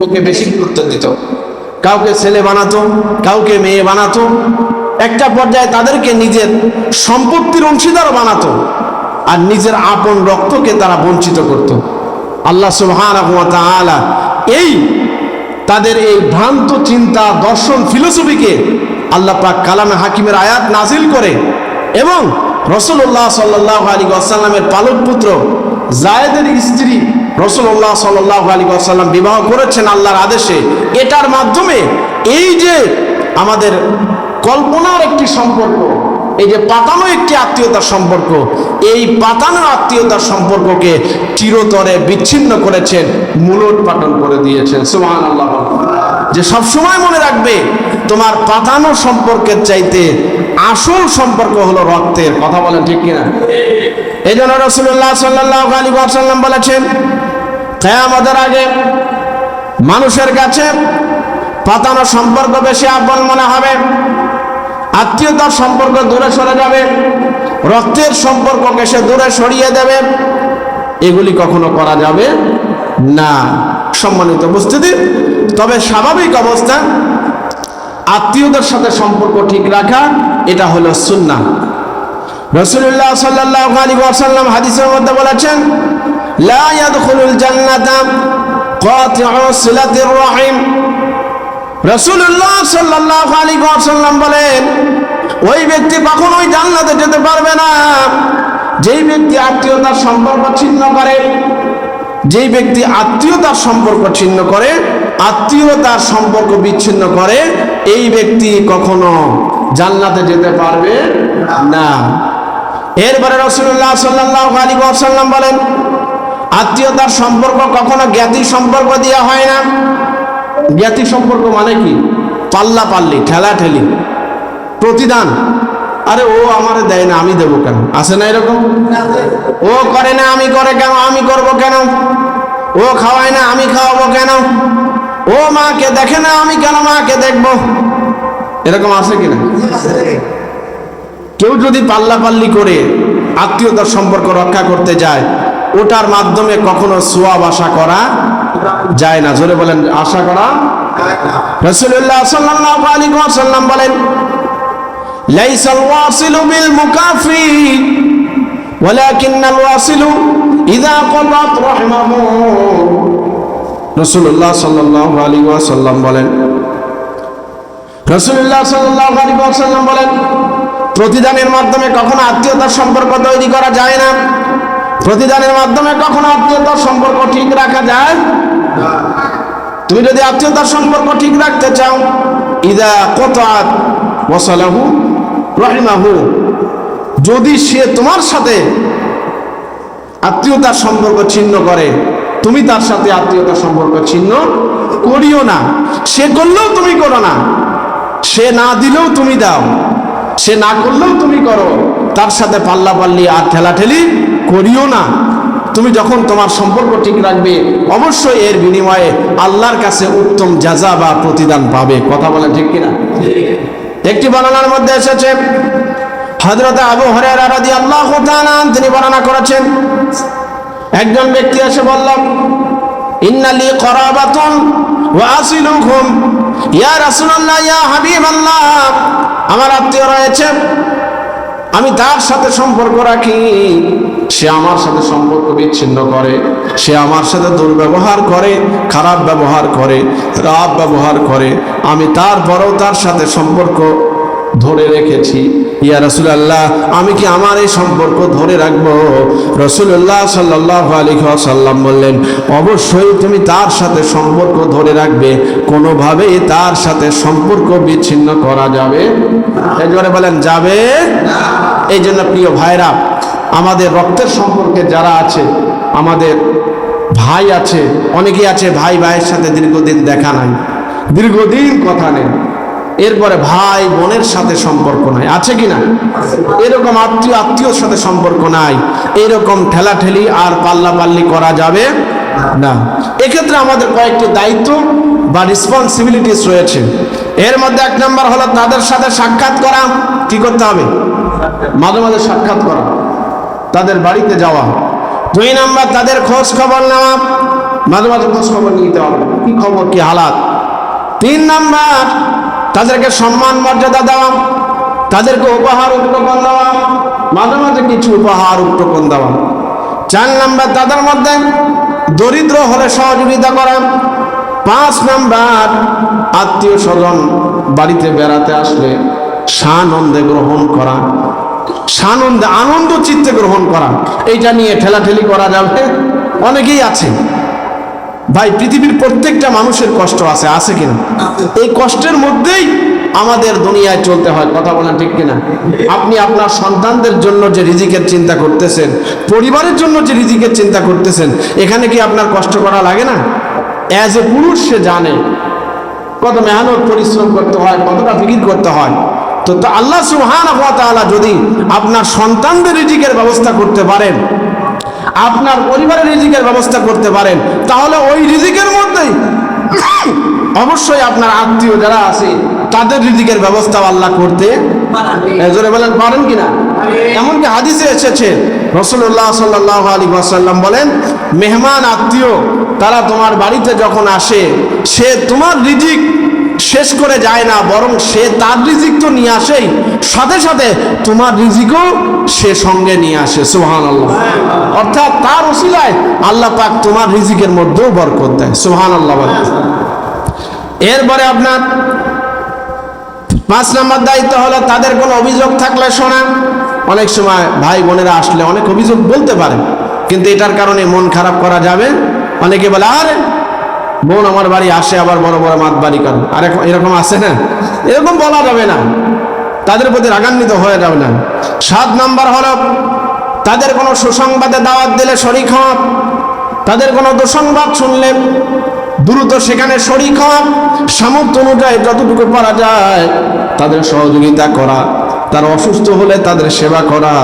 ওকে বেশি গুরুত্ব দিত। কাউকে ছেলে বানাতো, কাউকে মেয়ে বানাতো, একটা পর্যায়ে তাদেরকে নিজের সম্পত্তির অংশীদার বানাতো আর নিজের আপন রক্তকে তারা বঞ্চিত করত। আল্লাহ তাআলা এই তাদের এই ভ্রান্ত চিন্তা, দর্শন, ফিলোসফিকে আল্লাহ পাক কালামে হাকিমের আয়াত নাজিল করে এবং রসুল্লাহ সাল্লাহ আলী আসাল্লামের পালক পুত্র জায়েদের স্ত্রী রসুল্লাহ সাল্লাহ আলী আসাল্লাম বিবাহ করেছেন আল্লাহর আদেশে। এটার মাধ্যমে এই যে আমাদের কল্পনার একটি সম্পর্ক, এই যে পাতানো একটি আত্মীয়তার সম্পর্ক, এই পাতানো আত্মীয়তার সম্পর্ককে চিরতরে বিচ্ছিন্ন করেছেন, মূলট পাটন করে দিয়েছেন। সুমান আল্লাহ যে সব সময় মনে রাখবে, তোমার পাতানো সম্পর্কের চাইতে আসল সম্পর্ক হলো রক্তের। কথা বলেন ঠিক কিনা? এই জন্য রসুল্লাহ সাল্লাহ আলী সাল্লাম বলেছেন কেয়ামতের আগে মানুষের কাছে পাতানো সম্পর্ক বেশি আপন মনে হবে, আত্মীয়তার সম্পর্ক দূরে সরে যাবে, রক্তের সম্পর্ককে সে দূরে সরিয়ে দেবে, এগুলি কখনো করা যাবে না। সম্মানিত উপস্থিতি, তবে স্বাভাবিক অবস্থা, আত্মীয়দের সাথে সম্পর্ক ঠিক রাখা, এটা হলো সুন্না রসুল্লাহ সাল্লাহ আলী ওয়াসাল্লাম হাদিসের মধ্যে বলেছেন লা ইয়াদখুলুল জান্নাতা কাতিউ সিলাতির রাহিম। রসুল্লাহ সাল্লাহ আলী ওয়াসাল্লাম বলেন, ওই ব্যক্তি কখনোই জান্নাতে যেতে পারবে না। যেই ব্যক্তি আত্মীয়তার সম্পর্ক ছিন্ন করে, যেই ব্যক্তি আত্মীয়তার সম্পর্ক ছিন্ন করে, আত্মীয়তার সম্পর্ক বিচ্ছিন্ন করে, এই ব্যক্তি কখনো জান্নাতে যেতে পারবে না। এরপরে রসুল্লাহ সাল্লাহ আলী সাল্লাম বলেন আত্মীয়তার সম্পর্ক কখনো জ্ঞাতি সম্পর্ক দেওয়া হয় না। জ্ঞাতি সম্পর্ক মানে কি? পাল্লা পাল্লি, ঠেলা ঠেলি। প্রতিদান। আরে ও আমারে দেয় না, আমি দেবো কেন? আছে না এরকম? ও করে না, আমি করে কেন? আমি করব কেন? ও খাওয়ায় না, আমি খাওয়াবো কেন? ও মাকে দেখে না, আমি কেন মাকে দেখব? এরকম আছে কিনা কেউ যদি পাল্লা পাল্লি করে আত্মীয়তার সম্পর্ক রক্ষা করতে যায় ওটার মাধ্যমে কখনো সোয়াব আশা করা যায় না। জোরে বলেন, আশা করা রসুল্লাহ সাল্লাল্লাহু আলাইহি ওয়াসাল্লাম বলেন, লাইসাল ওয়াসিলু বিল মুকাফি, ওয়ালাকিন্নাল ওয়াসিলু ইযা ক্বাতাত রাহমাহু। রাসূলুল্লাহ সাল্লাল্লাহু আলাইহি ওয়াসাল্লাম বলেন, রাসূলুল্লাহ সাল্লাল্লাহু আলাইহি ওয়াসাল্লাম বলেন, প্রতিদানের মাধ্যমে কখনো আত্মীয়তার সম্পর্ক তৈরি করা যায় না। প্রতিদানের মাধ্যমে কখনো আত্মীয়তার সম্পর্ক ঠিক রাখা যায়? তুমি যদি আত্মীয়তার সম্পর্ক ঠিক রাখতে চাও, ইদা কতাত ওয়াসালাহু রহিমাহু, যদি সে তোমার সাথে আত্মীয়তার সম্পর্ক ছিন্ন করে, তুমি তার সাথে আত্মীয়তার সম্পর্ক ছিন্ন করিও না। সে করলেও তুমি করো না। সে না দিলেও তুমি দাও। সে না করলেও তুমি করো। তার সাথে পাল্লা পাল্লি আর ঠেলাঠেলি করিও না। তুমি যখন তোমার সম্পর্ক ঠিক রাখবে, অবশ্যই এর বিনিময়ে আল্লাহর কাছে উত্তম যাজা বা প্রতিদান পাবে। কথা বলেন ঠিক কিনা? একটি বর্ণনার মধ্যে এসেছে হজরত আবু হরেরা রাদি আল্লাহ তিনি বর্ণনা করেছেন, একজন ব্যক্তি এসে বললাম ইন্নালি করাবাতুন ওয়া আসিলুহুম ইয়া রাসূলুল্লাহ, ইয়া হাবিবাল্লাহ। আমার আত্মীয় রয়েছে আমি তার সাথে সম্পর্ক রাখি। সে আমার সাথে সম্পর্ক বিচ্ছিন্ন করে। সে আমার সাথে দুর্ব্যবহার করে, খারাপ ব্যবহার করে রাব ব্যবহার করে। আমি তারপরেও তার সাথে সম্পর্ক ধরে রেখেছি। ইয়া রসুলাল্লাহ, আমি কি আমার এই সম্পর্ক ধরে রাখব? রসুল্লাহ সাল্লাহ আলী সাল্লাম বললেন, অবশ্যই তুমি তার সাথে সম্পর্ক ধরে রাখবে। কোনোভাবেই তার সাথে সম্পর্ক বিচ্ছিন্ন করা যাবে জন্য বলেন, যাবে এই জন্য প্রিয় ভাইরা আমাদের রক্তের সম্পর্কে যারা আছে, আমাদের ভাই আছে, অনেকেই আছে ভাই ভাইয়ের সাথে দীর্ঘদিন দেখা নাই। দীর্ঘদিন কথা নেই। এরপরে ভাই বোনের সাথে সম্পর্ক নাই। আছে কি না এরকম আত্মীয়, আত্মীয়র সাথে সম্পর্ক নাই। এরকম ঠেলাঠেলি আর পাল্লা পাল্লি করা যাবে না। এক্ষেত্রে আমাদের কয়েকটি দায়িত্ব বা রেসপন্সিবিলিটিস রয়েছে। এর মধ্যে এক নম্বর হলো তাদের সাথে সাক্ষাৎ করা। কি করতে হবে? মাঝে মাঝে সাক্ষাৎ করা। তাদের বাড়িতে যাওয়া। দুই নাম্বার, তাদের খোঁজ খবর নেওয়া। মাঝে মাঝে খোঁজ খবর নিতে হবে। কি খবর, কি হালাত? তিন নাম্বার তাদেরকে সম্মান, মর্যাদা দেওয়া, তাদেরকে উপহার উপটোকন দেওয়া, মাঝে মাঝে কিছু উপহার উপটোকন দেওয়া। চার নাম্বার, তাদের মধ্যে দরিদ্র হলে সহযোগিতা করা। পাঁচ নাম্বার, আত্মীয় স্বজন বাড়িতে বেড়াতে আসলে সানন্দে গ্রহণ করা, সানন্দে আনন্দ, চিত্তে গ্রহণ করা। এইটা নিয়ে ঠেলাঠেলি করা যাবে। অনেকেই আছে। ভাই, পৃথিবীর প্রত্যেকটা মানুষের কষ্ট আছে আছে কিনা? এই কষ্টের মধ্যেই আমাদের দুনিয়ায় চলতে হয়, কথা বলেন ঠিক কিনা? আপনি আপনার সন্তানদের জন্য যে রিজিকের চিন্তা করতেছেন, পরিবারের জন্য যে রিজিকের চিন্তা করতেছেন, এখানে কি আপনার কষ্ট করা লাগে না? অ্যাজ এ পুরুষ সে জানে কত মেহনত, পরিশ্রম করতে হয়, কতটা ফিকির করতে হয়। তো তো আল্লাহ সুহান যদি আপনার সন্তানদের রিজিকের ব্যবস্থা করতে পারেন আপনার পরিবারের রিজিকের ব্যবস্থা করতে পারেন তাহলে ওই রিজিকের মধ্যেই অবশ্যই আপনার আত্মীয় যারা আছে তাদের রিজিকের ব্যবস্থা আল্লাহ করতে জোরে বলেন পারেন কিনা এমনকি হাদিসে এসেছে রসুল্লাহ সাল্লাহ আলী ওয়াসাল্লাম বলেন মেহমান আত্মীয় তারা তোমার বাড়িতে যখন আসে সে তোমার রিজিক শেষ করে যায় না, বরং সে তার রিজিক তো নিয়ে আসেই। সাথে সাথে তোমার রিজিকও সে সঙ্গে নিয়ে আসে সুহান আল্লাহ অর্থাৎ তার ওসিলায় আল্লাহ পাক তোমার রিজিকের মধ্যেও বরকত দেয় সুহান আল্লাহ এরপরে আপনার পাঁচ নম্বর দায়িত্ব হলো, তাদের কোনো অভিযোগ থাকলে শোনা। অনেক সময় ভাই বোনেরা আসলে অনেক অভিযোগ বলতে পারে, কিন্তু এটার কারণে মন খারাপ করা যাবে। অনেকে বলে, আরে বোন আমার বাড়ি আসে, আবার বড় বড় মাত বাড়ি কারণ আর এরকম আসে না? এরকম বলা যাবে না। তাদের প্রতি রাগান্বিত হয়ে যাবে না। সাত নাম্বার হলো, তাদের কোনো সুসংবাদে দাওয়াত দিলে শরিক হওয়া তাদের কোনো দুঃসংবাদ শুনলে দ্রুত সেখানে শরিক হওয়া সামর্থ্য অনুযায়ী যতটুকু পারা যায়, তাদের সহযোগিতা করা। তারা অসুস্থ হলে তাদের সেবা করা।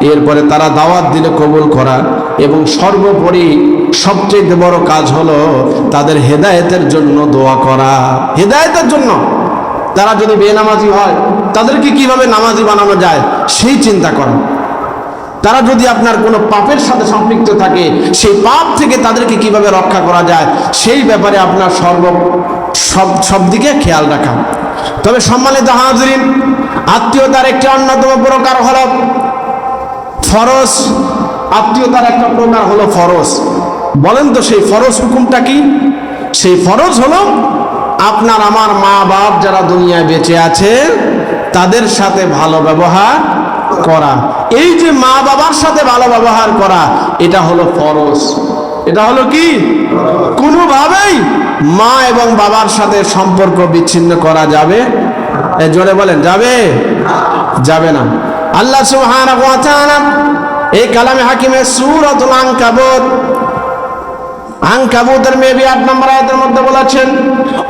এরপরে তারা দাওয়াত দিলে কবুল করা। এবং সর্বোপরি সবচেয়ে বড় কাজ হলো তাদের হেদায়েতের জন্য দোয়া করা। হেদায়েতের জন্য। তারা যদি বেনামাজি হয়, তাদেরকে কীভাবে নামাজি বানানো যায়, সেই চিন্তা করা। তারা যদি আপনার কোনো পাপের সাথে সম্পৃক্ত থাকে, সেই পাপ থেকে তাদেরকে কীভাবে রক্ষা করা যায়, সেই ব্যাপারে আপনার সর্ব, সব সব দিকে খেয়াল রাখা। তবে সম্মানিত হাজরিন, আত্মীয়তার একটি অন্যতম প্রকার হল ফরজ আত্মীয়তার একটা প্রকার হলো ফরজ। বলেন তো সেই ফরজ হুকুমটা কি? সেই ফরজ হলো আপনার আমার মা বাপ যারা দুনিয়ায় বেঁচে আছে, তাদের সাথে ভালো ব্যবহার করা। এই যে মা বাবার সাথে ভালো ব্যবহার করা, এটা হলো ফরজ। এটা হলো কি? কোনোভাবেই মা এবং বাবার সাথে সম্পর্ক বিচ্ছিন্ন করা যাবে জোরে বলেন, যাবে? যাবে না। আল্লাহ তাআলা এই কালামে হাকিমের সূরাতুল আনকাবুত। আনকাবুতের মেবি আট নম্বর আয়াতের মধ্যে বলেছেন,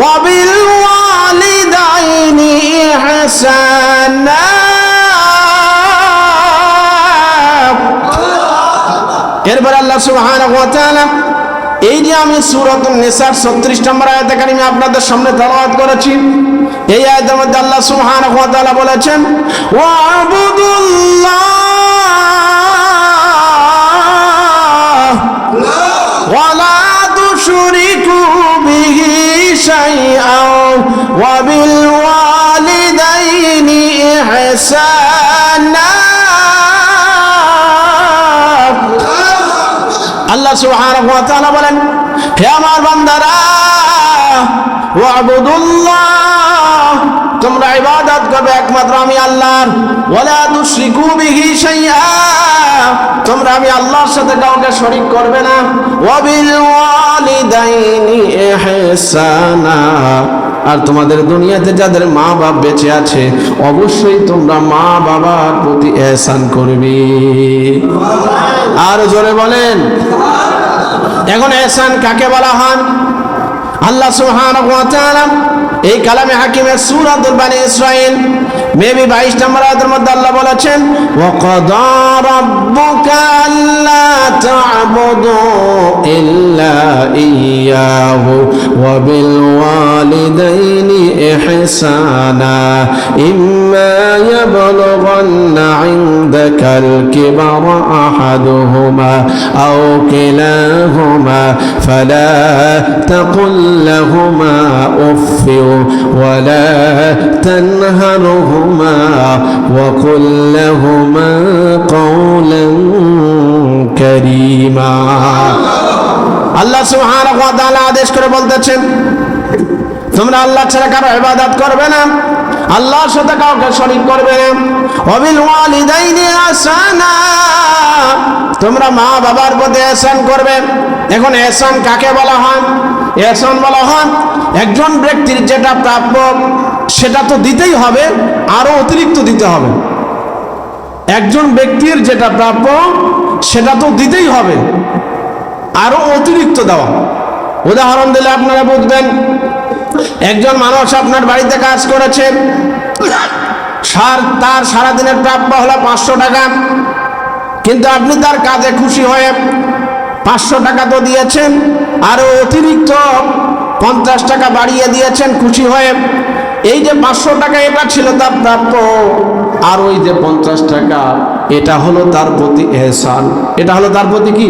ওয়াবিল ওয়ালিদাইনি ইহসানা এরপর আল্লাহ সুবহানাহু ওয়া এই যে আমি সূরাতুন নিসার 36 নম্বর আয়াতে কারিমে আপনাদের সামনে তেলাওয়াত করেছি, এই আয়াতের মধ্যে আল্লাহ সুবহানাহু বলেছেন ওয়াবুদুল্লাহ বিল ওয়ালিদাইনি ইহসানা আল্লাহ সুবহানাহু ওয়া তাআলা বলেন হে আমার বান্দারা ওয়াবুদুল্লাহ তোমরা ইবাদত করবে একমাত্র আমি আল্লাহর। ওয়ালা তুশরিকু বিহি শাইআ। তোমরা আমি আল্লাহর সাথে কাউকে শরীক করবে না। ওয়াবিল ওয়ালিদাইনি ইহসানা। আর তোমাদের দুনিয়াতে যাদের মা বাপ বেঁচে আছে, অবশ্যই তোমরা মা বাবার প্রতি এহসান করবে। আর জোরে বলেন, এখন এহসান কাকে বলা হয়? আল্লাহ সুবহানাহু ওয়া তাআলা এই কালামে হাকিমের সুরাতুল বানি ইসরাইল। মেবি বাইশ নম্বর আয়াতের মধ্যে আল্লাহ বলেছেন, ওয়াকাদা রাব্বুকা আল্লা তা'বুদু ইল্লা ইয়াহু ওয়া বিল ওয়ালিদাইনি ইহসানা। ইম্মা ইয়াবলুগান্না ইনদাকাল কিবারা আহাদুহুমা আও কিলাহুমা ফালা তাকুল লাহুমা উফ ولا تنهرهما وقل لهما قولا كريما আল্লাহ সুবহানাহু ওয়া তাআলা আদেশ করে বলতেছেন তোমরা আল্লাহ ছাড়া কারো ইবাদত করবে না আল্লাহর সাথে কাউকে শরীক করবে না অবিল ওয়ালিদাইনি আসানা তোমরা মা বাবার প্রতি এহসান করবে এখন এহসান কাকে বলা হয় এহসান বলা হয়, একজন ব্যক্তির যেটা প্রাপ্য, সেটা তো দিতেই হবে, আরও অতিরিক্ত দিতে হবে। একজন ব্যক্তির যেটা প্রাপ্য, সেটা তো দিতেই হবে, আরও অতিরিক্ত দেওয়া। উদাহরণ দিলে আপনারা বুঝবেন, একজন মানুষ আপনার বাড়িতে কাজ করেছেন সার, তার সারাদিনের প্রাপ্য হলো পাঁচশো টাকা, কিন্তু আপনি তার কাজে খুশি হয়ে পাঁচশো টাকা তো দিয়েছেন আরও অতিরিক্ত পঞ্চাশ টাকা বাড়িয়ে দিয়েছেন খুশি হয়ে। এই যে পাঁচশো টাকা এটা ছিল তার প্রাপ্য, আর ওই যে পঞ্চাশ টাকা, এটা হলো তার প্রতি এহসান। এটা হলো তার প্রতি কি?